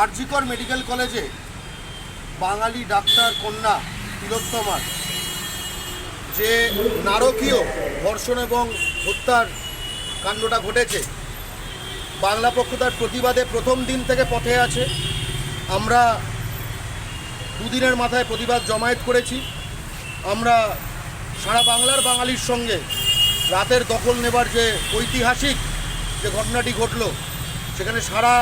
RG Kar medical কলেজে বাঙালি doctor কন্যা তিলোত্তমার, যে নারকীয় ধর্ষণ এবং হত্যার কাণ্ডটা ঘটেছে, বাংলা পক্ষ তার প্রতিবাদে প্রথম দিন থেকে পথে আছে। আমরা দুদিনের মাথায় প্রতিবাদ জমায়েত করেছি। আমরা সারা বাংলার বাঙালির সঙ্গে রাতের দখল নেবার যে ঐতিহাসিক যে ঘটনাটি ঘটলো, সেখানে সারা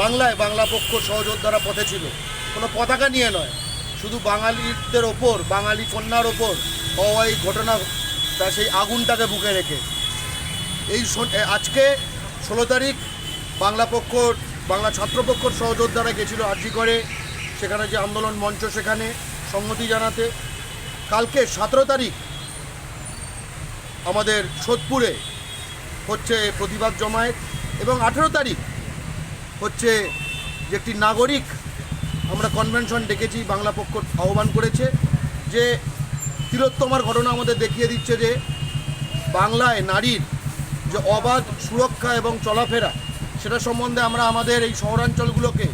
বাংলায় বাংলা পক্ষ সহযোদ্ধারা পথে ছিল। কোনো পতাকা নিয়ে নয়। শুধু বাঙালিদের ওপর, বাঙালি কন্যার ওপর এই ঘটনা তা সেই আগুনটাকে বুকে রেখে। এই আজকে ষোলো তারিখ বাংলা পক্ষর বাংলা ছাত্রপক্ষর সহযোদ্ধারা গেছিল আর্জি করে। সেখানে যে আন্দোলন মঞ্চ সেখানে সম্মতি জানাতে। কালকে সতেরো তারিখ আমাদের সোদপুরে হচ্ছে প্রতিবাদ জমায়েত এবং আঠেরো তারিখ হচ্ছে যে একটি নাগরিক আমরা কনভেনশন ডেকেছি, বাংলা পক্ষ আহ্বান করেছে যে তিলোত্তমার ঘটনা আমাদের দেখিয়ে দিচ্ছে যে বাংলায় নারীর যে অবাধ সুরক্ষা এবং চলাফেরা, সেটা সম্বন্ধে আমরা আমাদের এই শহরাঞ্চলগুলোকে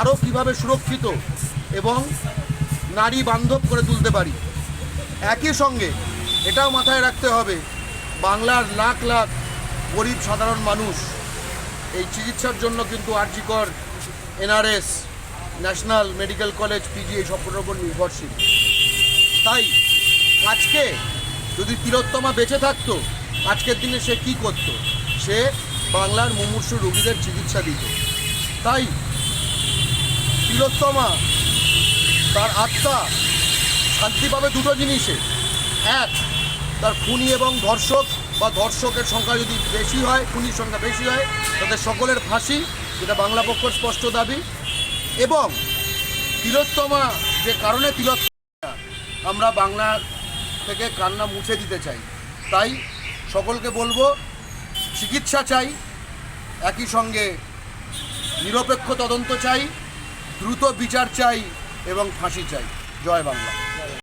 আরও কীভাবে সুরক্ষিত এবং নারী বান্ধব করে তুলতে পারি। একই সঙ্গে এটাও মাথায় রাখতে হবে, বাংলার লাখ লাখ গরিব সাধারণ মানুষ এই চিকিৎসার জন্য কিন্তু RG Kar NRS, national medical college, PG, এই সবগুলোর উপর নির্ভরশীল। তাই আজকে যদি তিলোত্তমা বেঁচে থাকতো, আজকের দিনে সে কি করত? সে বাংলার মুমূর্ষু রোগীদের চিকিৎসা দিত। তাই তিলোত্তমা তার আত্মা শান্তি পাবে দুটো জিনিসে। এক, তার খুনি এবং ধর্ষক। বা ধর্ষকের সংখ্যা যদি বেশি হয়, খুনির সংখ্যা বেশি হয়, তাদের সকলের ফাঁসি, যেটা বাংলা পক্ষের স্পষ্ট দাবি। এবং তিলোত্তমা, যে কারণে তিলোত্তমা, আমরা বাংলা থেকে কান্না মুছে দিতে চাই। তাই সকলকে বলব, চিকিৎসা চাই, একই সঙ্গে নিরপেক্ষ তদন্ত চাই, দ্রুত বিচার চাই এবং ফাঁসি চাই। জয় বাংলা।